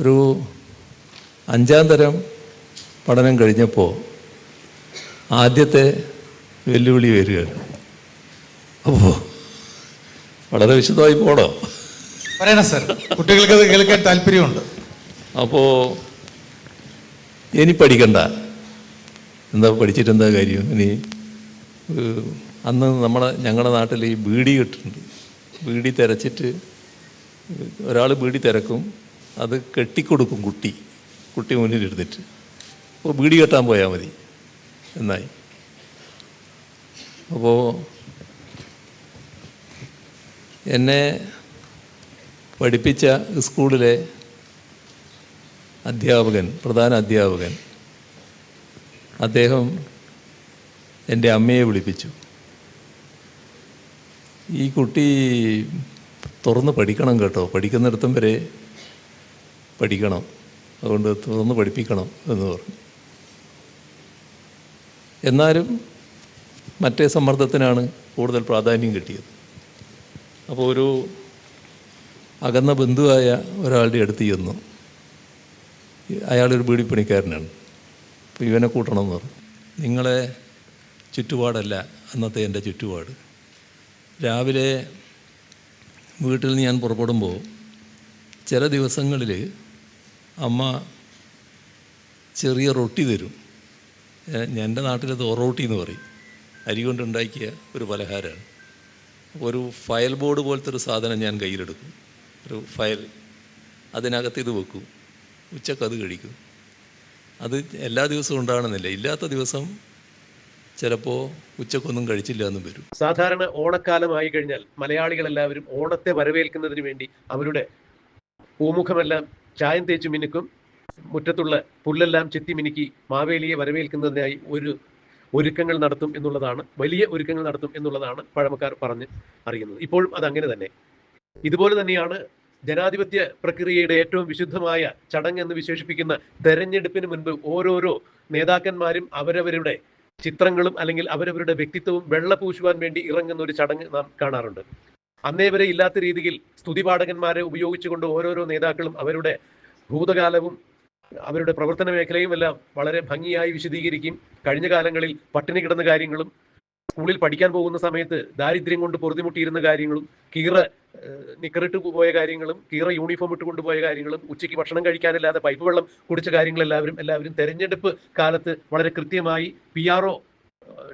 ഒരു അഞ്ചാം തരം പഠനം കഴിഞ്ഞപ്പോൾ ആദ്യത്തെ വെല്ലുവിളി വരികയാണ്. അപ്പോ വളരെ വിശദമായി പോടോ പറയണം സർ. കുട്ടികൾക്ക് അത് കേൾക്കാൻ താല്പര്യമുണ്ട്. അപ്പോ ഇനി പഠിക്കണ്ട. എന്താ പഠിച്ചിട്ട് എന്താ കാര്യം? ഇനി അന്ന് നമ്മളെ ഞങ്ങളുടെ നാട്ടിൽ ഈ ബീഡി കിട്ടുന്നുണ്ട്. ബീഡി തിരച്ചിട്ട് ഒരാൾ ബീഡി തിരക്കും അത് കെട്ടിക്കൊടുക്കും കുട്ടി. കുട്ടി മുന്നിലിരുന്നിട്ട്. അപ്പോൾ ബീഡി കെട്ടാൻ പോയാൽ മതി. എന്നായി. അപ്പോൾ എന്നെ പഠിപ്പിച്ച സ്കൂളിലെ അധ്യാപകൻ പ്രധാന അധ്യാപകൻ അദ്ദേഹം എന്റെ അമ്മയെ വിളിപ്പിച്ചു. ഈ കുട്ടി തുറന്ന് പഠിക്കണം കേട്ടോ. പഠിക്കുന്നിടത്തും വരെ പഠിക്കണം. അതുകൊണ്ട് തുറന്ന് പഠിപ്പിക്കണം എന്ന് പറഞ്ഞു. എന്നാലും മറ്റേ സമ്മർദ്ദത്തിനാണ് കൂടുതൽ പ്രാധാന്യം കിട്ടിയത്. അപ്പോൾ ഒരു അകന്ന ബന്ധുവായ ഒരാളുടെ അടുത്ത് ചെന്നു. അയാളൊരു ബീഡിപ്പണിക്കാരനാണ് അപ്പോൾ ഇവനെ കൂട്ടണം എന്ന് പറഞ്ഞു. നിങ്ങളെ ചുറ്റുപാടല്ല അന്നത്തെ എന്റെ ചുറ്റുപാട്. രാവിലെ വീട്ടിൽ നിന്ന് ഞാൻ പുറപ്പെടുമ്പോൾ ചില ദിവസങ്ങളിൽ അമ്മ ചെറിയ റൊട്ടി തരും. എന്റെ നാട്ടിലത് ഒറോട്ടി എന്ന് പറയും. അരി കൊണ്ടുണ്ടാക്കിയ ഒരു പലഹാരമാണ് ഒരു ഫയൽ ബോർഡ് പോലത്തെ ഒരു സാധനം ഞാൻ കയ്യിലെടുക്കും. ഒരു ഫയൽ അതിനകത്ത് ഇത് വെക്കും. ഉച്ചയ്ക്ക് അത് കഴിക്കും. അത് എല്ലാ ദിവസവും ഉണ്ടാകണമെന്നില്ല. ഇല്ലാത്ത ദിവസം ചിലപ്പോൾ ഉച്ചക്കൊന്നും കഴിച്ചില്ല എന്നും വരും. സാധാരണ ഓണക്കാലമായി കഴിഞ്ഞാൽ മലയാളികളെല്ലാവരും ഓണത്തെ വരവേൽക്കുന്നതിന് വേണ്ടി അവരുടെ പൂമുഖമെല്ലാം ചായം തേച്ച് മിനുക്കും. മുറ്റത്തുള്ള പുല്ലെല്ലാം ചെത്തി മിനുക്കി മാവേലിയെ വരവേൽക്കുന്നതിനായി ഒരു ഒരുക്കങ്ങൾ നടത്തും എന്നുള്ളതാണ് വലിയ ഒരുക്കങ്ങൾ നടത്തും എന്നുള്ളതാണ് പഴമക്കാർ പറഞ്ഞ് അറിയുന്നത്. ഇപ്പോഴും അത് അങ്ങനെ തന്നെ. ഇതുപോലെ തന്നെയാണ് ജനാധിപത്യ പ്രക്രിയയുടെ ഏറ്റവും വിശുദ്ധമായ ചടങ്ങ് എന്ന് വിശേഷിപ്പിക്കുന്ന തെരഞ്ഞെടുപ്പിന് മുൻപ് ഓരോരോ നേതാക്കന്മാരും അവരവരുടെ ചിത്രങ്ങളും അല്ലെങ്കിൽ അവരവരുടെ വ്യക്തിത്വവും വെള്ള പൂശുവാൻ വേണ്ടി ഇറങ്ങുന്ന ഒരു ചടങ്ങ് നാം കാണാറുണ്ട്. അന്നേ വരെ ഇല്ലാത്ത രീതിയിൽ സ്തുതിപാഠകന്മാരെ ഉപയോഗിച്ചുകൊണ്ട് ഓരോരോ നേതാക്കളും അവരുടെ ഭൂതകാലവും അവരുടെ പ്രവർത്തന മേഖലയും എല്ലാം വളരെ ഭംഗിയായി വിശദീകരിക്കും കഴിഞ്ഞ കാലങ്ങളിൽ പട്ടിണി കിടന്ന കാര്യങ്ങളും സ്കൂളിൽ പഠിക്കാൻ പോകുന്ന സമയത്ത് ദാരിദ്ര്യം കൊണ്ട് പൊറുതിമുട്ടിയിരുന്ന കാര്യങ്ങളും കീറ നിക്കറിട്ട് പോയ കാര്യങ്ങളും കീറ യൂണിഫോം ഇട്ട് കൊണ്ടുപോയ കാര്യങ്ങളും ഉച്ചയ്ക്ക് ഭക്ഷണം കഴിക്കാനില്ലാതെ പൈപ്പ് വെള്ളം കുടിച്ച കാര്യങ്ങൾ എല്ലാവരും എല്ലാവരും തെരഞ്ഞെടുപ്പ് കാലത്ത് വളരെ കൃത്യമായി പി ആർ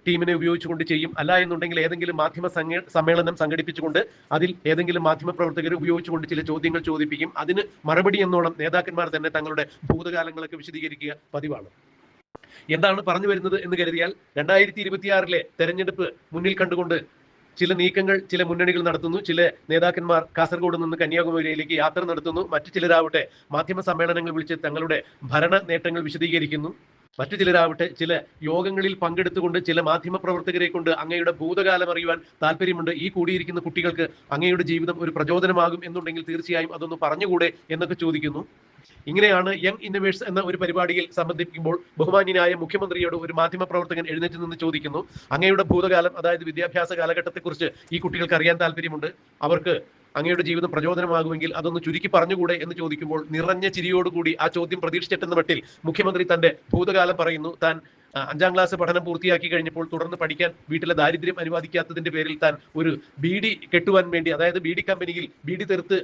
ടീമിനെ ഉപയോഗിച്ചുകൊണ്ട് ചെയ്യും. അല്ല എന്നുണ്ടെങ്കിൽ ഏതെങ്കിലും മാധ്യമ സമ്മേളനം സംഘടിപ്പിച്ചുകൊണ്ട് അതിൽ ഏതെങ്കിലും മാധ്യമ പ്രവർത്തകരെ ഉപയോഗിച്ചുകൊണ്ട് ചില ചോദ്യങ്ങൾ ചോദിപ്പിക്കും. അതിന് മറുപടി എന്നോണം നേതാക്കന്മാർ തന്നെ തങ്ങളുടെ ഭൂതകാലങ്ങളൊക്കെ വിശദീകരിക്കുക പതിവാണ്. എന്താണ് പറഞ്ഞു വരുന്നത് എന്ന് കരുതിയാൽ രണ്ടായിരത്തി ഇരുപത്തിയാറിലെ തെരഞ്ഞെടുപ്പ് മുന്നിൽ കണ്ടുകൊണ്ട് ചില നീക്കങ്ങൾ ചില മുന്നണികൾ നടത്തുന്നു. ചില നേതാക്കന്മാർ കാസർഗോഡ് നിന്ന് കന്യാകുമാരിയിലേക്ക് യാത്ര നടത്തുന്നു. മറ്റു ചിലരാവട്ടെ മാധ്യമ സമ്മേളനങ്ങൾ വിളിച്ച് തങ്ങളുടെ ഭരണ നേട്ടങ്ങൾ വിശദീകരിക്കുന്നു. മറ്റു ചിലരാവട്ടെ ചില യോഗങ്ങളിൽ പങ്കെടുത്തുകൊണ്ട് ചില മാധ്യമ പ്രവർത്തകരെ കൊണ്ട് അങ്ങയുടെ ഭൂതകാലം അറിയുവാൻ താല്പര്യമുണ്ട്. ഈ കൂടിയിരിക്കുന്ന കുട്ടികൾക്ക് അങ്ങയുടെ ജീവിതം ഒരു പ്രചോദനമാകും എന്നുണ്ടെങ്കിൽ തീർച്ചയായും അതൊന്ന് പറഞ്ഞുകൂടെ എന്നൊക്കെ ചോദിക്കുന്നു. ഇങ്ങനെയാണ് യങ് ഇന്നവേഴ്സ് എന്ന ഒരു പരിപാടിയിൽ സംബന്ധിക്കുമ്പോൾ ബഹുമാന്യനായ മുഖ്യമന്ത്രിയോട് ഒരു മാധ്യമ പ്രവർത്തകൻ എഴുന്നേറ്റ് നിന്ന് ചോദിക്കുന്നു. അങ്ങയുടെ ഭൂതകാലം അതായത് വിദ്യാഭ്യാസ കാലഘട്ടത്തെക്കുറിച്ച് ഈ കുട്ടികൾക്ക് അറിയാൻ താല്പര്യമുണ്ട്. അവർക്ക് അങ്ങയുടെ ജീവിതം പ്രചോദനമാകുമെങ്കിൽ അതൊന്ന് ചുരുക്കി പറഞ്ഞുകൂടെ എന്ന് ചോദിക്കുമ്പോൾ നിറഞ്ഞ ചിരിയോടുകൂടി ആ ചോദ്യം പ്രതീക്ഷിച്ചിട്ടെന്ന മട്ടിൽ മുഖ്യമന്ത്രി തന്റെ ഭൂതകാലം പറയുന്നു. താൻ അഞ്ചാം ക്ലാസ് പഠനം പൂർത്തിയാക്കി കഴിഞ്ഞപ്പോൾ തുടർന്ന് പഠിക്കാൻ വീട്ടിലെ ദാരിദ്ര്യം അനുവദിക്കാത്തതിന്റെ പേരിൽ താൻ ഒരു ബി ഡി കെട്ടുവാൻ വേണ്ടി അതായത് ബി ഡി കമ്പനിയിൽ ബി ഡി തീർത്ത്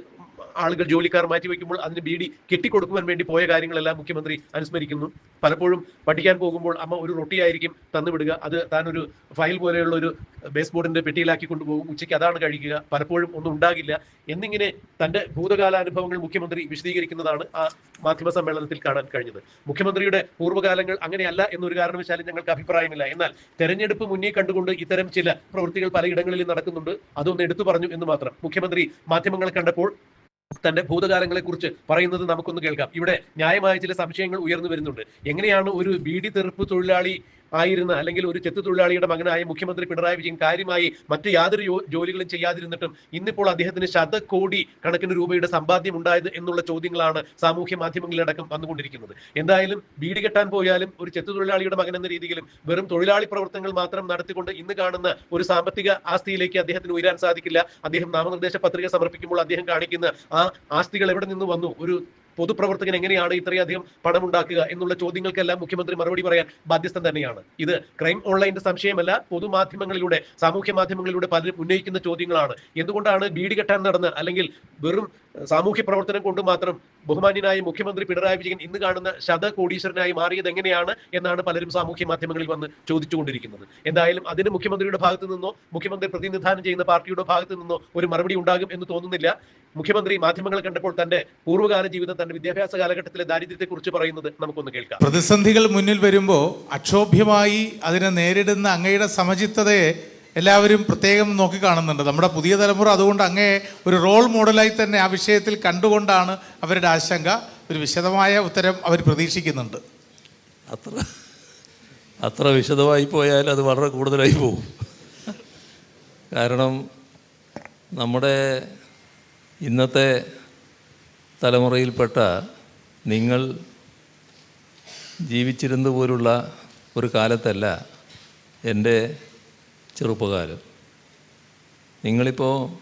ആളുകൾ ജോലിക്കാർ മാറ്റി വയ്ക്കുമ്പോൾ അതിന് ബീഡി കെട്ടിക്കൊടുക്കുവാൻ വേണ്ടി പോയ കാര്യങ്ങളെല്ലാം മുഖ്യമന്ത്രി അനുസ്മരിക്കുന്നു. പലപ്പോഴും പഠിക്കാൻ പോകുമ്പോൾ അമ്മ ഒരു റൊട്ടിയായിരിക്കും തന്നുവിടുക അത് ഒരു ഫയൽ പോലെയുള്ള ഒരു ബേസ് ബോർഡിന്റെ പെട്ടിയിലാക്കി കൊണ്ടുപോകും. ഉച്ചയ്ക്ക് അതാണ് കഴിക്കുക. പലപ്പോഴും ഒന്നും ഉണ്ടാകില്ല. എന്നിങ്ങനെ തന്റെ ഭൂതകാല അനുഭവങ്ങൾ മുഖ്യമന്ത്രി വിശദീകരിക്കുന്നതാണ് ആ മാധ്യമ സമ്മേളനത്തിൽ കാണാൻ കഴിഞ്ഞത്. മുഖ്യമന്ത്രിയുടെ പൂർവകാലങ്ങൾ അങ്ങനെയല്ല എന്നൊരു കാരണവശാലും ഞങ്ങൾക്ക് അഭിപ്രായമില്ല. എന്നാൽ തെരഞ്ഞെടുപ്പ് മുന്നേ കണ്ടുകൊണ്ട് ഇത്തരം ചില പ്രവൃത്തികൾ പലയിടങ്ങളിലും നടക്കുന്നുണ്ട്. അതൊന്ന് എടുത്തു പറഞ്ഞു എന്ന് മാത്രം. മുഖ്യമന്ത്രി മാധ്യമങ്ങളെ കണ്ടപ്പോൾ തന്റെ ഭൂതകാലങ്ങളെ കുറിച്ച് പറയുന്നത് നമുക്കൊന്ന് കേൾക്കാം. ഇവിടെ ന്യായമായ ചില സംശയങ്ങൾ ഉയർന്നു വരുന്നുണ്ട്. എങ്ങനെയാണ് ഒരു ബീഡി തെറുപ്പ് തൊഴിലാളി ആയിരുന്ന അല്ലെങ്കിൽ ഒരു ചെത്തു തൊഴിലാളിയുടെ മകനായ മുഖ്യമന്ത്രി പിണറായി വിജയൻ കാര്യമായി മറ്റ് യാതൊരു ജോലികളും ചെയ്യാതിരുന്നിട്ടും ഇന്നിപ്പോൾ അദ്ദേഹത്തിന് ശതകോടി കണക്കിന് രൂപയുടെ സമ്പാദ്യം ഉണ്ടായത് എന്നുള്ള ചോദ്യങ്ങളാണ് സാമൂഹ്യ മാധ്യമങ്ങളിലടക്കം വന്നുകൊണ്ടിരിക്കുന്നത്. എന്തായാലും വീട് കെട്ടാൻ പോയാലും ഒരു ചെത്തു തൊഴിലാളിയുടെ മകൻ എന്ന രീതിയിലും വെറും തൊഴിലാളി പ്രവർത്തനങ്ങൾ മാത്രം നടത്തിക്കൊണ്ട് ഇന്ന് കാണുന്ന ഒരു സാമ്പത്തിക ആസ്തിയിലേക്ക് അദ്ദേഹത്തിന് ഉയരാൻ സാധിക്കില്ല. അദ്ദേഹം നാമനിർദ്ദേശ പത്രിക സമർപ്പിക്കുമ്പോൾ അദ്ദേഹം കാണിക്കുന്ന ആ ആസ്തികൾ എവിടെ നിന്ന് വന്നു? ഒരു പൊതുപ്രവർത്തകൻ എങ്ങനെയാണ് ഇത്രയധികം പണം ഉണ്ടാക്കുക എന്നുള്ള ചോദ്യങ്ങൾക്കെല്ലാം മുഖ്യമന്ത്രി മറുപടി പറയാൻ ബാധ്യസ്ഥൻ തന്നെയാണ്. ഇത് ക്രൈം ഓൺലൈന്റെ സംശയമല്ല പൊതുമാധ്യമങ്ങളിലൂടെ സാമൂഹ്യ മാധ്യമങ്ങളിലൂടെ പലരും ഉന്നയിക്കുന്ന ചോദ്യങ്ങളാണ്. എന്തുകൊണ്ടാണ് ബീഡി കെട്ടാൻ നടന്ന് അല്ലെങ്കിൽ വെറും സാമൂഹ്യ പ്രവർത്തനം കൊണ്ട് മാത്രം ബഹുമാന്യനായ മുഖ്യമന്ത്രി പിണറായി വിജയൻ ഇന്ന് കാണുന്ന ശത കോടീശ്വരനായി മാറിയത് എങ്ങനെയാണ് എന്നാണ് പലരും സാമൂഹ്യ മാധ്യമങ്ങളിൽ വന്ന് ചോദിച്ചുകൊണ്ടിരിക്കുന്നത്. എന്തായാലും അതിന് മുഖ്യമന്ത്രിയുടെ ഭാഗത്ത് നിന്നോ മുഖ്യമന്ത്രി പ്രതിനിധാനം ചെയ്യുന്ന പാർട്ടിയുടെ ഭാഗത്ത് നിന്നോ ഒരു മറുപടി ഉണ്ടാകും എന്ന് തോന്നുന്നില്ല. മുഖ്യമന്ത്രി മാധ്യമങ്ങളെ കണ്ടപ്പോൾ തന്റെ പൂർവകാല ജീവിതം തന്റെ വിദ്യാഭ്യാസ കാലഘട്ടത്തിലെ ദാരിദ്ര്യത്തെക്കുറിച്ച് പറയുന്നത് നമുക്കൊന്ന് കേൾക്കാം. പ്രതിസന്ധികൾ മുന്നിൽ വരുമ്പോൾ അക്ഷോഭ്യമായി അതിനെ നേരിടുന്ന അങ്ങയുടെ സമചിത്തതയെ എല്ലാവരും പ്രത്യേകം നോക്കി കാണുന്നുണ്ട്. നമ്മുടെ പുതിയ തലമുറ അതുകൊണ്ട് അങ്ങയെ ഒരു റോൾ മോഡലായി തന്നെ ആ വിഷയത്തിൽ കണ്ടുകൊണ്ടാണ് അവരുടെ ആശങ്ക. ഒരു വിശദമായ ഉത്തരം അവർ പ്രതീക്ഷിക്കുന്നുണ്ട്. അത്ര അത്ര വിശദമായി പോയാൽ അത് വളരെ കൂടുതലായി പോകും കാരണം നമ്മുടെ ഇന്നത്തെ തലമുറയിൽപ്പെട്ട നിങ്ങൾ ജീവിച്ചിരുന്ന പോലുള്ള ഒരു കാലത്തല്ല എന്റെ ചെറുപ്പകാലം. നിങ്ങളിപ്പോൾ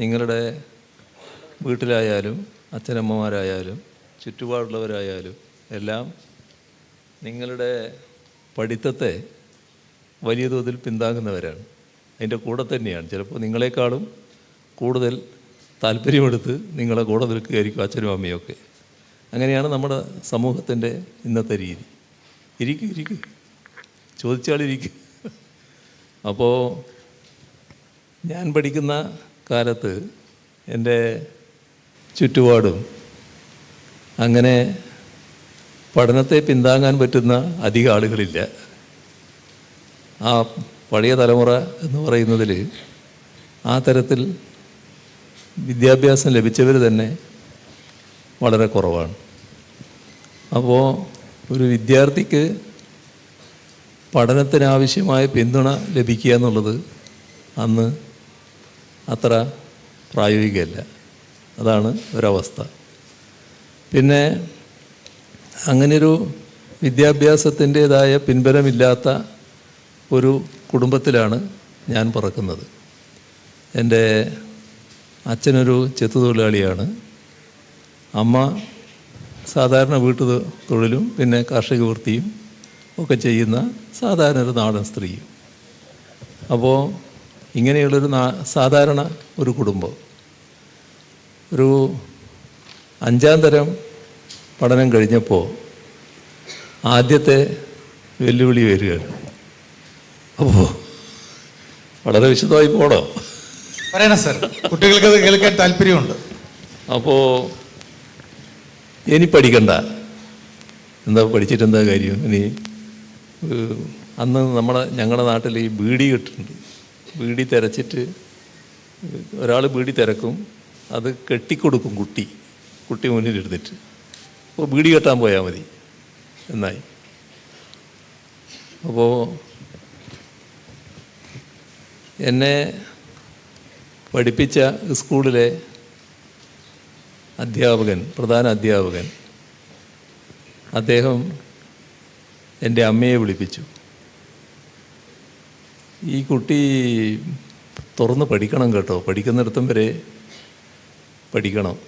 നിങ്ങളുടെ വീട്ടിലായാലും അച്ഛനമ്മമാരായാലും ചുറ്റുപാടുള്ളവരായാലും എല്ലാം നിങ്ങളുടെ പഠിത്തത്തെ വലിയ തോതിൽ പിന്താങ്ങുന്നവരാണ്. അതിന്റെ കൂടെ തന്നെയാണ്. ചിലപ്പോൾ നിങ്ങളെക്കാളും കൂടുതൽ താല്പര്യമെടുത്ത് നിങ്ങളെ കൂടെ നിൽക്കുകയായിരിക്കും അച്ഛനും അമ്മയും ഒക്കെ. അങ്ങനെയാണ് നമ്മുടെ സമൂഹത്തിന്റെ ഇന്നത്തെ രീതി. ഇരിക്കും ഇരിക്കും. ചോദിച്ചാളിരിക്കും. അപ്പോൾ ഞാൻ പഠിക്കുന്ന കാലത്ത് എന്റെ ചുറ്റുപാടും അങ്ങനെ പഠനത്തെ പിന്താങ്ങാൻ പറ്റുന്ന അധികം ആളുകളില്ല. ആ പഴയ തലമുറ എന്ന് പറയുന്നതിൽ ആ തരത്തിൽ വിദ്യാഭ്യാസം ലഭിച്ചവർ തന്നെ വളരെ കുറവാണ്. അപ്പോൾ ഒരു വിദ്യാർത്ഥിക്ക് പഠനത്തിനാവശ്യമായ പിന്തുണ ലഭിക്കുക എന്നുള്ളത് അന്ന് അത്ര പ്രായോഗികമല്ല. അതാണ് ഒരവസ്ഥ. പിന്നെ അങ്ങനെയൊരു വിദ്യാഭ്യാസത്തിന്റേതായ പിൻബലമില്ലാത്ത ഒരു കുടുംബത്തിലാണ് ഞാൻ പിറക്കുന്നത്. എന്റെ അച്ഛനൊരു ചെത്തു തൊഴിലാളിയാണ് അമ്മ സാധാരണ വീട്ടു തൊഴിലും പിന്നെ കാർഷിക വൃത്തിയും ഒക്കെ ചെയ്യുന്ന സാധാരണ ഒരു നാടൻ സ്ത്രീയും അപ്പോൾ ഇങ്ങനെയുള്ളൊരു സാധാരണ ഒരു കുടുംബം. ഒരു അഞ്ചാം തരം പഠനം കഴിഞ്ഞപ്പോൾ ആദ്യത്തെ വെല്ലുവിളി വരികയാണ്. അപ്പോൾ വളരെ വിശദമായി പോണോ? പറയണം സർ. കുട്ടികൾക്ക് അത് കേൾക്കാൻ താല്പര്യമുണ്ട്. അപ്പോ ഇനി പഠിക്കണ്ട. എന്താ പഠിച്ചിട്ട് എന്താ കാര്യം? ഇനി അന്ന് നമ്മളെ ഞങ്ങളുടെ നാട്ടിൽ ഈ ബീഡി കെട്ടിട്ടുണ്ട്. ബീഡി തിരച്ചിട്ട് ഒരാൾ ബീഡി തിരക്കും അത് കെട്ടിക്കൊടുക്കും കുട്ടി. കുട്ടി മുന്നിലെടുത്തിട്ട് അപ്പോൾ ബീഡി കെട്ടാൻ പോയാൽ മതി. എന്നായി. അപ്പോൾ എന്നെ പഠിപ്പിച്ച സ്കൂളിലെ അധ്യാപകൻ പ്രധാന അധ്യാപകൻ അദ്ദേഹം എന്റെ അമ്മയെ വിളിപ്പിച്ചു. ഈ കുട്ടി തുറന്ന് പഠിക്കണം കേട്ടോ. പഠിക്കുന്നിടത്തും വരെ പഠിക്കണം.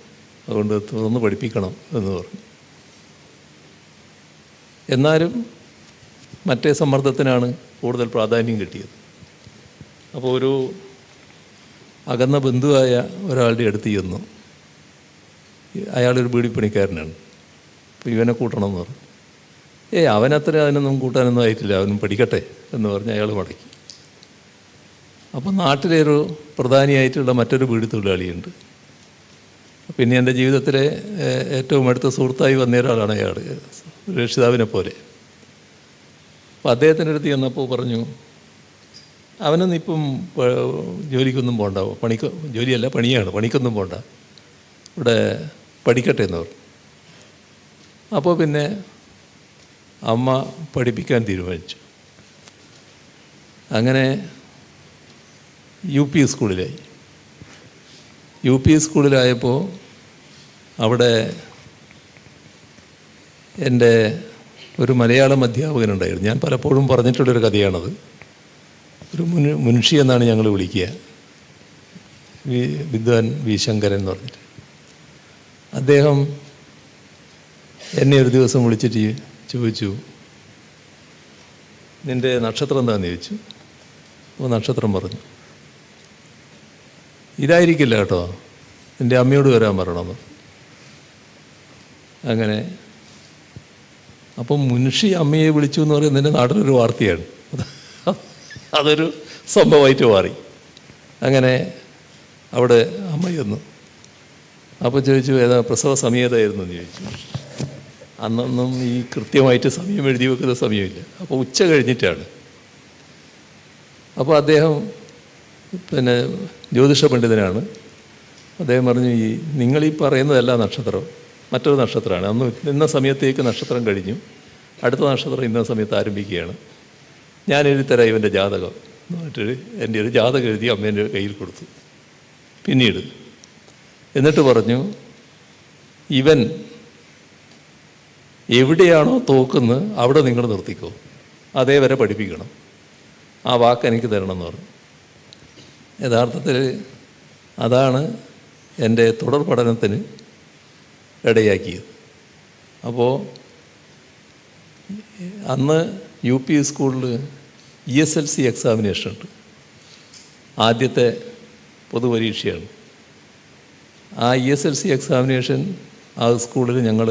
അതുകൊണ്ട് തുറന്ന് പഠിപ്പിക്കണം എന്ന് പറഞ്ഞു. എന്നാലും മറ്റേ സമ്മർദ്ദത്തിനാണ് കൂടുതൽ പ്രാധാന്യം കിട്ടിയത്. അപ്പോൾ ഒരു അകന്ന ബന്ധുവായ ഒരാളുടെ അടുത്ത് ചെന്നു. അയാളൊരു ബീഡിപ്പണിക്കാരനാണ് അപ്പോൾ ഇവനെ കൂട്ടണം എന്ന് പറഞ്ഞു. ഏയ് അവനത്ര അതിനൊന്നും കൂട്ടാനൊന്നും ആയിട്ടില്ല. അവനും പഠിക്കട്ടെ എന്ന് പറഞ്ഞ് അയാൾ മടക്കി. അപ്പോൾ നാട്ടിലെ ഒരു പ്രധാനിയായിട്ടുള്ള മറ്റൊരു വീട് തൊഴിലാളിയുണ്ട് പിന്നെ എന്റെ ജീവിതത്തിലെ ഏറ്റവും അടുത്ത സുഹൃത്തായി വന്ന ഒരാളാണ് അയാൾ രക്ഷിതാവിനെ പോലെ. അപ്പോൾ അദ്ദേഹത്തിന്റെ അടുത്ത് ചെന്നപ്പോൾ പറഞ്ഞു അവനൊന്നും ഇപ്പം ജോലിക്കൊന്നും പോകണ്ട പണിക്ക് ജോലിയല്ല പണിയാണ്. പണിക്കൊന്നും പോകണ്ട ഇവിടെ പഠിക്കട്ടെ എന്ന് പറഞ്ഞു. അപ്പോൾ പിന്നെ അമ്മ പഠിപ്പിക്കാൻ തീരുമാനിച്ചു. അങ്ങനെ യു പി സ്കൂളിലായി. യു പി സ്കൂളിലായപ്പോൾ അവിടെ എന്റെ ഒരു മലയാളം അധ്യാപകനുണ്ടായിരുന്നു. ഞാൻ പലപ്പോഴും പറഞ്ഞിട്ടുള്ളൊരു കഥയാണത്. ഒരു മുൻ മുൻഷി എന്നാണ് ഞങ്ങൾ വിളിക്കുക. വി വിദ്വാൻ വി ശങ്കരൻ എന്ന് പറഞ്ഞിട്ട്. അദ്ദേഹം എന്നെ ഒരു ദിവസം വിളിച്ചിട്ട് ചോദിച്ചു നിന്റെ നക്ഷത്രം എന്താണെന്ന് ചോദിച്ചു. അപ്പോൾ നക്ഷത്രം പറഞ്ഞു. ഇതായിരിക്കില്ല കേട്ടോ. നിന്റെ അമ്മയോട് വരാൻ പറയണമെന്ന്. അങ്ങനെ. അപ്പം മുൻഷി അമ്മയെ വിളിച്ചു എന്ന് പറയുന്നത് എന്റെ നാട്ടിലൊരു വാർത്തയാണ്. അതൊരു സംഭവമായിട്ട് മാറി. അങ്ങനെ അവിടെ അമ്മ ചെന്നു. അപ്പോൾ ചോദിച്ചു ഏതാ പ്രസവ സമയതായിരുന്നു? എന്ന് ചോദിച്ചു. അന്നൊന്നും ഈ കൃത്യമായിട്ട് സമയം എഴുതി വെക്കുന്ന സമയമില്ല. അപ്പോൾ ഉച്ച കഴിഞ്ഞിട്ടാണ്. അപ്പോൾ അദ്ദേഹം പിന്നെ ജ്യോതിഷ പണ്ഡിതനാണ്. അദ്ദേഹം പറഞ്ഞു ഈ നിങ്ങളീ പറയുന്നതല്ല നക്ഷത്രം മറ്റൊരു നക്ഷത്രമാണ്. അന്ന് ഇന്ന സമയത്തേക്ക് നക്ഷത്രം കഴിഞ്ഞു. അടുത്ത നക്ഷത്രം ഇന്ന സമയത്ത് ആരംഭിക്കുകയാണ്. ഞാൻ എഴുതിത്തരാം ഇവന്റെ ജാതകം. എന്നിട്ട് എന്റെ ഒരു ജാതകം എഴുതി അമ്മേന്റെ കയ്യിൽ കൊടുത്തു. പിന്നീട് എന്നിട്ട് പറഞ്ഞു ഇവൻ എവിടെയാണോ തോക്കുന്നത് അവിടെ നിങ്ങൾ നിർത്തിക്കോ. അതേ വരെ പഠിപ്പിക്കണം. ആ വാക്ക് എനിക്ക് തരണം എന്ന് പറഞ്ഞു. യഥാർത്ഥത്തിൽ അതാണ് എന്റെ തുടർ പഠനത്തിന് ഇടയാക്കിയത്. അപ്പോൾ അന്ന് യു പി സ്കൂളിൽ E S L C examination ഉണ്ട്. ആദ്യത്തെ പൊതുപരീക്ഷയാണ്. ആ E S L C examination ആ സ്കൂളിൽ ഞങ്ങൾ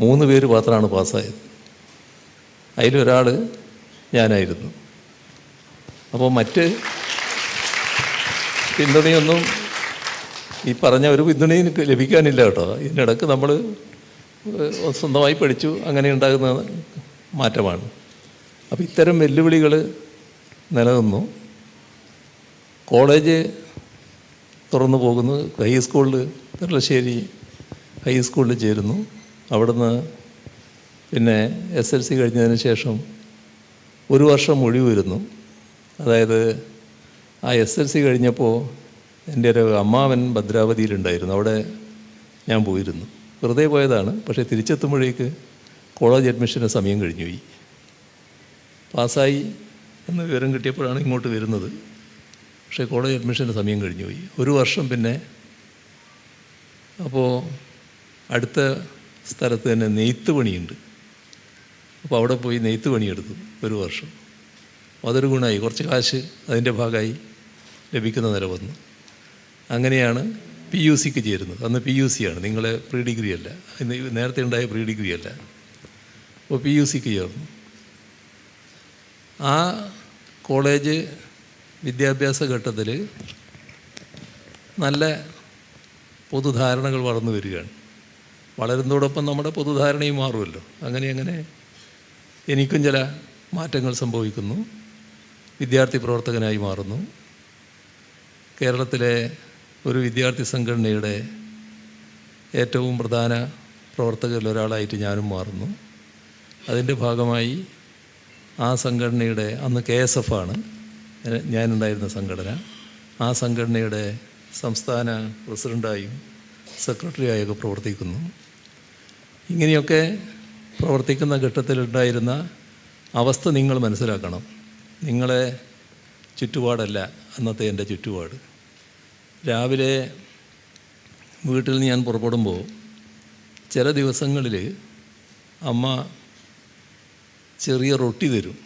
മൂന്ന് പേര് മാത്രമാണ് പാസ്സായത്. അതിലൊരാൾ ഞാനായിരുന്നു. അപ്പോൾ മറ്റ് പിന്തുണയൊന്നും ഈ പറഞ്ഞ ഒരു പിന്തുണയും ലഭിക്കാനില്ല കേട്ടോ. ഇതിനിടക്ക് നമ്മൾ സ്വന്തമായി പഠിച്ചു അങ്ങനെ ഉണ്ടാകുന്ന മാറ്റമാണ്. അപ്പോൾ ഇത്തരം വെല്ലുവിളികൾ നിലനിന്നു. കോളേജ് തുറന്നു പോകുന്നു ഹൈസ്കൂളിൽ പെർളശ്ശേരി ഹൈസ്കൂളിൽ ചേരുന്നു. അവിടുന്ന് പിന്നെ എസ് എൽ സി കഴിഞ്ഞതിന് ശേഷം ഒരു വർഷം ഒഴിവ് വരുന്നു അതായത് ആ എസ് എൽ സി കഴിഞ്ഞപ്പോൾ എന്റെ ഒരു അമ്മാവൻ ഭദ്രാവതിയിലുണ്ടായിരുന്നു. അവിടെ ഞാൻ പോയിരുന്നു. വെറുതെ പോയതാണ്. പക്ഷേ തിരിച്ചെത്തുമ്പോഴേക്ക് കോളേജ് അഡ്മിഷന് സമയം കഴിഞ്ഞു പോയി. പാസ്സായി എന്ന് വിവരം കിട്ടിയപ്പോഴാണ് ഇങ്ങോട്ട് വരുന്നത്. പക്ഷേ കോളേജ് അഡ്മിഷന് സമയം കഴിഞ്ഞു പോയി. ഒരു വർഷം പിന്നെ അപ്പോൾ അടുത്ത സ്ഥലത്ത് തന്നെ നെയ്ത്ത് പണിയുണ്ട്. അപ്പോൾ അവിടെ പോയി നെയ്ത്ത് പണിയെടുത്തു ഒരു വർഷം. അതൊരു ഗുണമായി. കുറച്ച് കാശ് അതിന്റെ ഭാഗമായി ലഭിക്കുന്ന നില വന്നു. അങ്ങനെയാണ് പി യു സിക്ക് ചേരുന്നത്. അന്ന് പി യു സി ആണ്. നിങ്ങളെ പ്രീ ഡിഗ്രി അല്ല നേരത്തെ ഉണ്ടായ പ്രീ ഡിഗ്രി അല്ല അപ്പോൾ പി യു സിക്ക് ചേർന്നു. ആ കോളേജ് വിദ്യാഭ്യാസ ഘട്ടത്തിൽ നല്ല പൊതുധാരണകൾ വളർന്നു വരികയാണ്. വളരുന്നതോടൊപ്പം നമ്മുടെ പൊതുധാരണയും മാറുമല്ലോ. അങ്ങനെ അങ്ങനെ എനിക്കും ചില മാറ്റങ്ങൾ സംഭവിക്കുന്നു. വിദ്യാർത്ഥി പ്രവർത്തകനായി മാറുന്നു. കേരളത്തിലെ ഒരു വിദ്യാർത്ഥി സംഘടനയുടെ ഏറ്റവും പ്രധാന പ്രവർത്തകരിൽ ഒരാളായിട്ട് ഞാനും മാറുന്നു. അതിന്റെ ഭാഗമായി ആ സംഘടനയുടെ അന്ന് കെ എസ് എഫ് ആണ്. ഞാനുണ്ടായിരുന്ന സംഘടന. ആ സംഘടനയുടെ സംസ്ഥാന പ്രസിഡന്റായും സെക്രട്ടറിയായൊക്കെ പ്രവർത്തിക്കുന്നു. ഇങ്ങനെയൊക്കെ പ്രവർത്തിക്കുന്ന ഘട്ടത്തിലുണ്ടായിരുന്ന അവസ്ഥ നിങ്ങൾ മനസ്സിലാക്കണം. നിങ്ങളെ ചുറ്റുപാടല്ല അന്നത്തെ എന്റെ ചുറ്റുപാട്. രാവിലെ വീട്ടിൽ നിന്ന് ഞാൻ പുറപ്പെടുമ്പോൾ ചില ദിവസങ്ങളിൽ അമ്മ ചെറിയ റൊട്ടി തരും.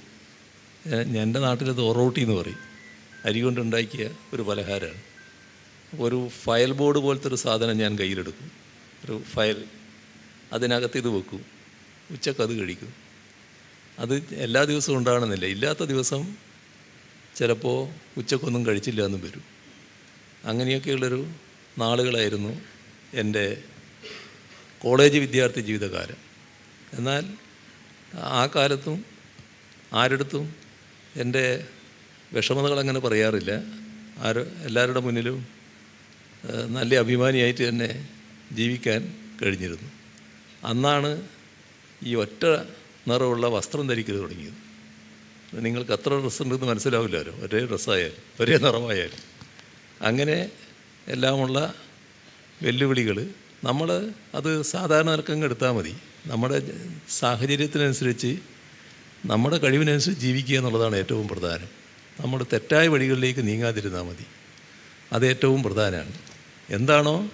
എന്റെ നാട്ടിലത് ഒറോട്ടി എന്ന് പറയും. അരി കൊണ്ടുണ്ടാക്കിയ ഒരു പലഹാരമാണ് ഒരു ഫയൽ ബോർഡ് പോലത്തെ ഒരു സാധനം ഞാൻ കയ്യിലെടുക്കും. ഒരു ഫയൽ അതിനകത്ത് ഇത് വെക്കും. ഉച്ചയ്ക്ക് അത് കഴിക്കും. അത് എല്ലാ ദിവസവും ഉണ്ടാകണമെന്നില്ല. ഇല്ലാത്ത ദിവസം ചിലപ്പോൾ ഉച്ചക്കൊന്നും കഴിച്ചില്ല എന്നും വരും. അങ്ങനെയൊക്കെയുള്ളൊരു നാളുകളായിരുന്നു എന്റെ കോളേജ് വിദ്യാർത്ഥി ജീവിതകാലം. എന്നാൽ ആ കാലത്തും ആരെടുത്തും എന്റെ വിഷമതകൾ അങ്ങനെ പറയാറില്ല. ആര് എല്ലാവരുടെ മുന്നിലും നല്ല അഭിമാനിയായിട്ട് തന്നെ ജീവിക്കാൻ കഴിഞ്ഞിരുന്നു. അന്നാണ് ഈ ഒറ്റ നിറമുള്ള വസ്ത്രം ധരിക്കൽ തുടങ്ങിയത്. നിങ്ങൾക്ക് അത്ര ഡ്രസ്സ് ഉണ്ടെന്ന് മനസ്സിലാവില്ലല്ലോ. ഒരേ ഡ്രസ്സായാലും ഒരേ നിറമായാലും. അങ്ങനെ എല്ലാമുള്ള വെല്ലുവിളികൾ നമ്മൾ അത് സാധാരണ നിരക്കങ്ങ് എടുത്താൽ മതി. നമ്മുടെ സാഹചര്യത്തിനനുസരിച്ച് നമ്മുടെ കഴിവിനനുസരിച്ച് ജീവിക്കുക എന്നുള്ളതാണ് ഏറ്റവും പ്രധാനം. നമ്മൾ തെറ്റായ വഴികളിലേക്ക് നീങ്ങാതിരുന്നാൽ മതി. അത് ഏറ്റവും പ്രധാനമാണ്. എന്താണോ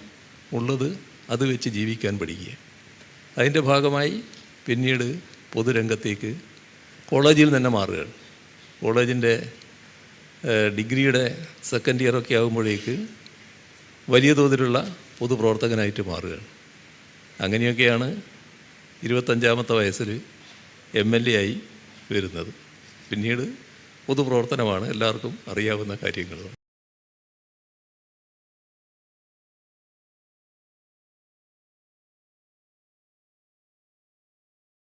ഉള്ളത് അത് വെച്ച് ജീവിക്കാൻ പഠിക്കുക. അതിന്റെ ഭാഗമായി പിന്നീട് പൊതുരംഗത്തേക്ക് കോളേജിൽ തന്നെ മാറുകൾ കോളേജിന്റെ ഡിഗ്രിയുടെ സെക്കൻഡ് ഇയറൊക്കെ ആകുമ്പോഴേക്ക് വലിയ തോതിലുള്ള പൊതുപ്രവർത്തകനായിട്ട് മാറുകയാണ് അങ്ങനെയൊക്കെയാണ് ഇരുപത്തഞ്ചാമത്തെ വയസ്സിൽ എം എൽ എ ആയി വരുന്നത്. പിന്നീട് പൊതുപ്രവർത്തനമാണ് എല്ലാവർക്കും അറിയാവുന്ന കാര്യങ്ങൾ.